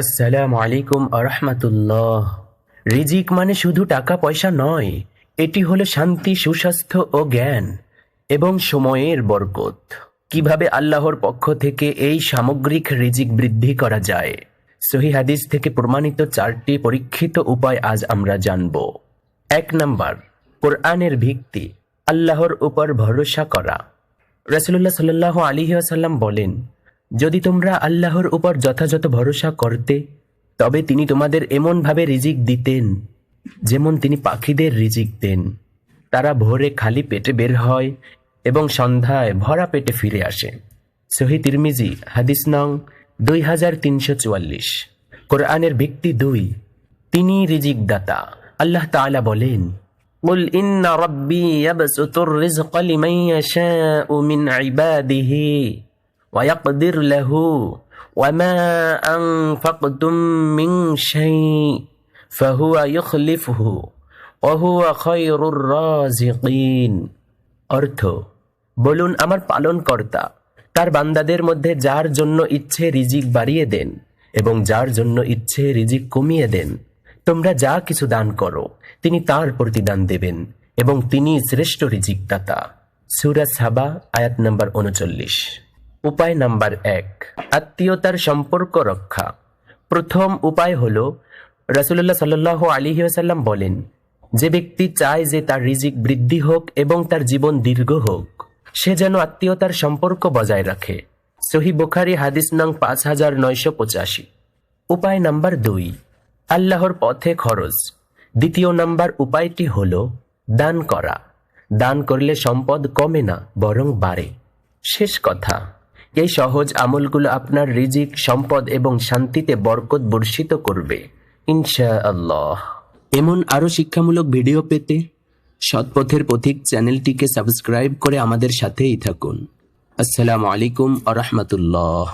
আসসালামু আলাইকুম আরহামাতুল্লাহ। রিজিক মানে শুধু টাকা পয়সা নয়, এটি হলো শান্তি, সুস্বাস্থ্য ও জ্ঞান এবং সময়ের বরকত। কীভাবে আল্লাহর পক্ষ থেকে এই সামগ্রিক রিজিক বৃদ্ধি করা যায়? সহি হাদিস থেকে প্রমাণিত চারটি পরীক্ষিত উপায় আজ আমরা জানব। এক নাম্বার, কোরআনের ভিত্তি, আল্লাহর উপর ভরসা করা। রসুল্লাহ সাল্লাহ আলী আসাল্লাম বলেন যদি তোমরা আল্লাহর উপর যথাযথ ভরসা করতে তবে তিনি তোমাদের এমনভাবে রিজিক দিতেন যেমন তিনি পাখিদের রিজিক দেন তারা ভোরে খালি পেটে বের হয় এবং সন্ধ্যায় ভরা পেটে ফিরে আসে সহি তিরমিজি হাদিস নং দুই হাজার তিনশো চুয়াল্লিশ কোরআনের ভিত্তি দুই তিনি রিজিক দাতা আল্লাহ তাআলা বলেন قل إن ربي يبسط الرزق لمن يشاء من عباده ويقدر له وما أنفقتم من شيء فهو يخلفه وهو خير الرازقين অর্থ বলুন আমার পালনকর্তা তার বান্দাদের মধ্যে যার জন্য ইচ্ছে রিজিক বাড়িয়ে দেন এবং যার জন্য ইচ্ছে রিজিক কমিয়ে দেন তোমরা যা কিছু দান করো তিনি তার প্রতিদান দেবেন এবং তিনি শ্রেষ্ঠ রিজিক দাতা সুরা সাবা আয়াত নাম্বার উনচল্লিশ উপায় নাম্বার এক, আত্মীয়তার সম্পর্ক রক্ষা। প্রথম উপায় হল রাসুল্লাহ সাল্ল আলী আসাল্লাম বলেন, যে ব্যক্তি চায় যে তার রিজিক বৃদ্ধি হোক এবং তার জীবন দীর্ঘ হোক, সে যেন আত্মীয়তার সম্পর্ক বজায় রাখে। সহি বুখারি হাদিস নং পাঁচ হাজার নয়শো পঁচাশি। উপায় নাম্বার দুই, আল্লাহর পথে খরচ। দ্বিতীয় নাম্বার উপায়টি হল, দান করা। দান করলে সম্পদ কমে না, বরং বাড়ে। শেষ কথা এই সহজ আমলগুলো আপনার রিজিক, সম্পদ এবং শান্তিতে বরকত বর্ষিত করবে। ইনশা আল্লাহ এমন আরও শিক্ষামূলক ভিডিও পেতে সৎপথের পথিক চ্যানেলটিকে সাবস্ক্রাইব করে আমাদের সাথেই থাকুন। আসসালামু আলাইকুম আ রহমতুল্লাহ।